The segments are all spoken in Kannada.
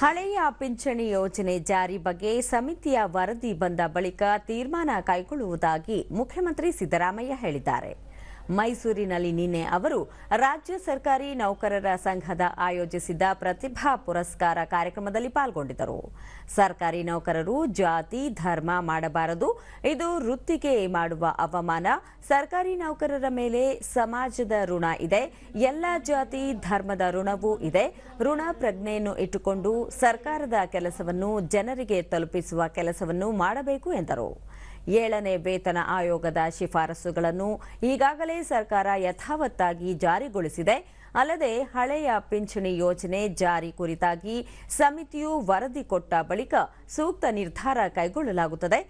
ಹಳೆಯ ಪಿಂಚಣಿ ಯೋಜನೆ ಜಾರಿ ಬಗ್ಗೆ ಸಮಿತಿಯ ವರದಿ ಬಂದ ಬಳಿಕ ತೀರ್ಮಾನ ಕೈಗೊಳ್ಳುವುದಾಗಿ ಮುಖ್ಯಮಂತ್ರಿ ಸಿದ್ದರಾಮಯ್ಯ ಹೇಳಿದ್ದಾರೆ. ಮೈಸೂರಿನಲ್ಲಿ ನಿನ್ನೆ ಅವರು ರಾಜ್ಯ ಸರ್ಕಾರಿ ನೌಕರರ ಸಂಘದ ಆಯೋಜಿಸಿದ್ದ ಪ್ರತಿಭಾ ಪುರಸ್ಕಾರ ಕಾರ್ಯಕ್ರಮದಲ್ಲಿ ಪಾಲ್ಗೊಂಡಿದ್ದರು. ಸರ್ಕಾರಿ ನೌಕರರು ಜಾತಿ, ಧರ್ಮ ಮಾಡಬಾರದು. ಇದು ವೃತ್ತಿಗೆ ಮಾಡುವ ಅವಮಾನ. ಸರ್ಕಾರಿ ನೌಕರರ ಮೇಲೆ ಸಮಾಜದ ಋಣ ಇದೆ. ಎಲ್ಲ ಜಾತಿ, ಧರ್ಮದ ಋಣವೂ ಇದೆ. ಋಣ ಪ್ರಜ್ಞೆಯನ್ನು ಇಟ್ಟುಕೊಂಡು ಸರ್ಕಾರದ ಕೆಲಸವನ್ನು ಜನರಿಗೆ ತಲುಪಿಸುವ ಕೆಲಸವನ್ನು ಮಾಡಬೇಕು ಎಂದರು. ಏಳನೇ ವೇತನ ಆಯೋಗದ ಶಿಫಾರಸುಗಳನ್ನು ಈಗಾಗಲೇ ಸರ್ಕಾರ ಯಥಾವತ್ತಾಗಿ ಜಾರಿಗೊಳಿಸಿದೆ. ಅಲ್ಲದೆ ಹಳೆಯ ಪಿಂಚಣಿ ಯೋಜನೆ ಜಾರಿ ಕುರಿತಾಗಿ ಸಮಿತಿಯು ವರದಿ ಕೊಟ್ಟ ಬಳಿಕ ಸೂಕ್ತ ನಿರ್ಧಾರ ಕೈಗೊಳ್ಳಲಾಗುತ್ತದೆ.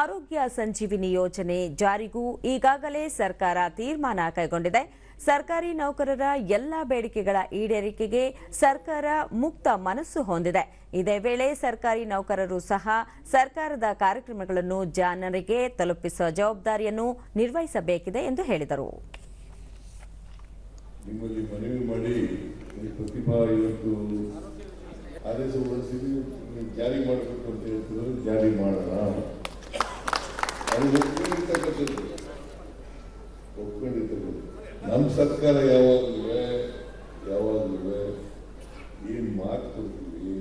ಆರೋಗ್ಯ ಸಂಜೀವಿನಿ ಯೋಜನೆ ಜಾರಿಗೂ ಈಗಾಗಲೇ ಸರ್ಕಾರ ತೀರ್ಮಾನ ಕೈಗೊಂಡಿದೆ. ಸರ್ಕಾರಿ ನೌಕರರ ಎಲ್ಲ ಬೇಡಿಕೆಗಳ ಈಡೇರಿಕೆಗೆ ಸರ್ಕಾರ ಮುಕ್ತ ಮನಸ್ಸು ಹೊಂದಿದೆ. ಇದೇ ವೇಳೆ ಸರ್ಕಾರಿ ನೌಕರರು ಸಹ ಸರ್ಕಾರದ ಕಾರ್ಯಕ್ರಮಗಳನ್ನು ಜನರಿಗೆ ತಲುಪಿಸುವ ಜವಾಬ್ದಾರಿಯನ್ನು ನಿರ್ವಹಿಸಬೇಕಿದೆ ಎಂದು ಹೇಳಿದರು. ಅದಕ್ಕೆ ಪ್ರತಿಭಾ ಇವತ್ತು ಆದೇಶ ಹೊರಡಿಸಿದ್ವಿ ನೀವು ಜಾರಿ ಮಾಡಬೇಕು ಅಂತ ಹೇಳ್ತಿದ್ರು. ಜಾರಿ ಮಾಡೋಣ ಅದು ಒಪ್ಕೊಂಡಿರ್ತಕ್ಕಂಥದ್ದು. ಒಪ್ಕೊಂಡಿರ್ತಕ್ಕಂಥದ್ದು. ನಮ್ಮ ಸರ್ಕಾರ ಯಾವಾಗಲೂ ಯಾವಾಗಲೂ ಏನು ಮಾತು ಕೊಡ್ತೀವಿ?